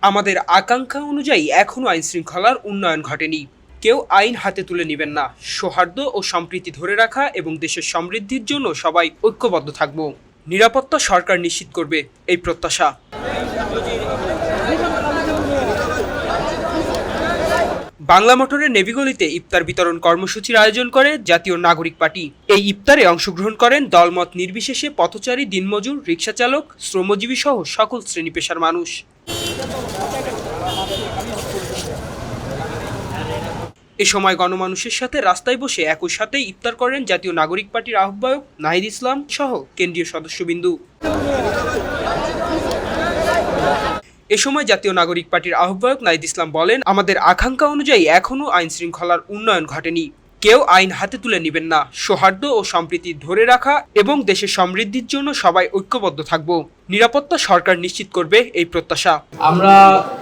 আমাদের আকাঙ্ক্ষা অনুযায়ী এখনও আইন শৃঙ্খলার উন্নয়ন ঘটেনি। কেউ আইন হাতে তুলে নেবেন না। সৌহার্দ্য ও সম্প্রীতি ধরে রাখা এবং দেশের সমৃদ্ধির জন্য সবাই ঐক্যবদ্ধ থাকব। নিরাপত্তা সরকার নিশ্চিত করবে এই প্রত্যাশা। বাংলা মোটরের নেভিগলিতে ইফতার বিতরণ কর্মসূচির আয়োজন করে জাতীয় নাগরিক পার্টি। এই ইফতারে অংশগ্রহণ করেন দলমত নির্বিশেষে পথচারী, দিনমজুর রিক্সা চালক শ্রমজীবী সহ সকল শ্রেণি পেশার মানুষ। এ সময় গণমানুষের সাথে রাস্তায় বসে একই সাথে ইফতার করেন জাতীয় নাগরিক পার্টির আহ্বায়ক নাহিদ ইসলাম সহ কেন্দ্রীয় সদস্যবিন্দু। এ সময় জাতীয় নাগরিক পার্টির আহ্বায়ক নাইদ ইসলাম বলেন আমাদের আকাঙ্ক্ষা অনুযায়ী এখনও আইন শৃঙ্খলার উন্নয়ন ঘটেনি। কেউ আইন হাতে তুলে নেবেন না। সৌহার্দ্য ও সম্প্রীতি ধরে রাখা এবং দেশের সমৃদ্ধির জন্য সবাই ঐক্যবদ্ধ থাকব। নিরাপত্তা সরকার নিশ্চিত করবে এই প্রত্যাশা। আমরা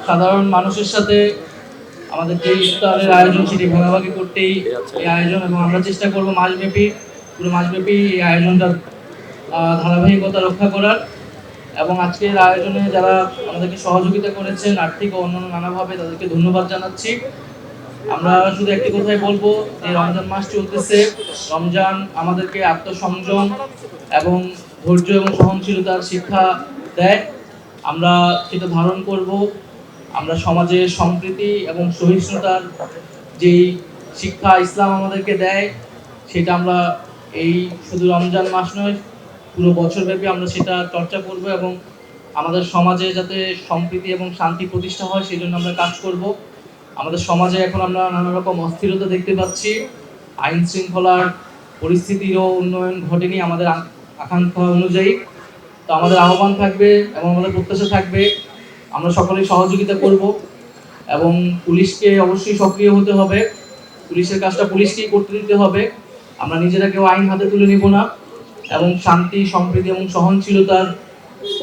সাধারণ মানুষের সাথে আমাদের যে ইফতারের আয়োজন সেটি ভাগাভাগি করতেই এই আয়োজন এবং আমরা চেষ্টা করব মাসব্যাপী পুরো মাসব্যাপী এই আয়োজনটা ধারাবাহিকতা রক্ষা করার। এবং আজকের আয়োজনে যারা আমাদেরকে সহযোগিতা করেছেন, আর্থিক ও অন্যান্য নানাভাবে তাদেরকে ধন্যবাদ জানাচ্ছি। আমরা শুধু একটি কথাই বলব, যে রমজান মাস চলতেছে। রমজান আমাদেরকে আত্মসংযম এবং ধৈর্য এবং সহনশীলতার শিক্ষা দেয়। আমরা সেটা ধারণ করব। আমরা সমাজে সম্প্রীতি এবং সহিষ্ণুতার যেই শিক্ষা ইসলাম আমাদেরকে দেয়, সেটা আমরা এই শুধু রমজান মাস নয় পুরো বছরব্যাপী আমরা সেটা চর্চা করব এবং আমাদের সমাজে যাতে সম্প্রীতি এবং শান্তি প্রতিষ্ঠা হয়, সেই জন্য আমরা কাজ করব। আমাদের সমাজে এখন আমরা নানা রকম অস্থিরতা দেখতে পাচ্ছি। আইন শৃঙ্খলার পরিস্থিতিরও উন্নয়ন ঘটেনি আমাদের আকাঙ্ক্ষা অনুযায়ী। তো আমাদের আহ্বান থাকবে এবং আমাদের প্রত্যাশা থাকবে, আমরা সকলেই সহযোগিতা করব এবং পুলিশকে অবশ্যই সক্রিয় হতে হবে। পুলিশের কাজটা পুলিশকেই করতে দিতে হবে। আমরা নিজেরা কেউ আইন হাতে তুলে নিব না। এবং শান্তি সম্প্রীতি এবং সহনশীলতার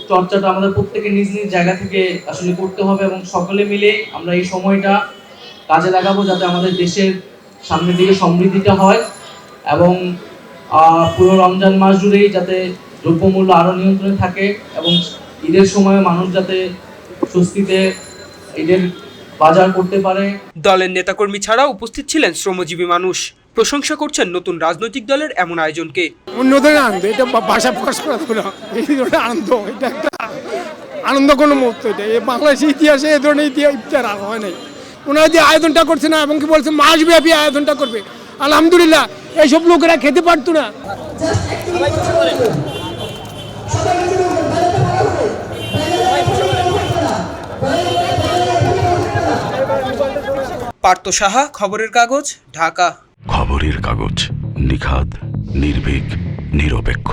চর্চাটা আমাদের প্রত্যেকে নিজ নিজ জায়গা থেকে আসলে করতে হবে এবং সকলে মিলে আমরা এই সময়টা কাজে লাগাবো যাতে আমাদের দেশের সামনের দিকে সমৃদ্ধিটা হয় এবং পুরো রমজান মাস জুড়েই যাতে দ্রব্যমূল্য আরও নিয়ন্ত্রণে থাকে এবং ঈদের সময় মানুষ যাতে স্বস্তিতে ঈদের বাজার করতে পারে। দলের নেতাকর্মী ছাড়াও উপস্থিত ছিলেন শ্রমজীবী মানুষ। প্রশংসা করছেন নতুন রাজনৈতিক দলের এমন আয়োজনকে। অন্যদের আনন্দ এটা ভাষা প্রকাশ করা যাবে না। আনন্দ এটা একটা আনন্দ কোনো মুহূর্ত এটা। এই বাংলাদেশের ইতিহাসে এ ধরনের ইতিহাস ইফতার আর হয় নাই। ওনারা যে আয়োজনটা করছে না এবং কি বলছে মাসব্যাপী আয়োজনটা করবে। আলহামদুলিল্লাহ এইসব লোকেরা খেতে পারতো না। পার্থ সাহা খবরের কাগজ ঢাকা। খবরের কাগজ নিখাদ নির্ভীক নিরপেক্ষ।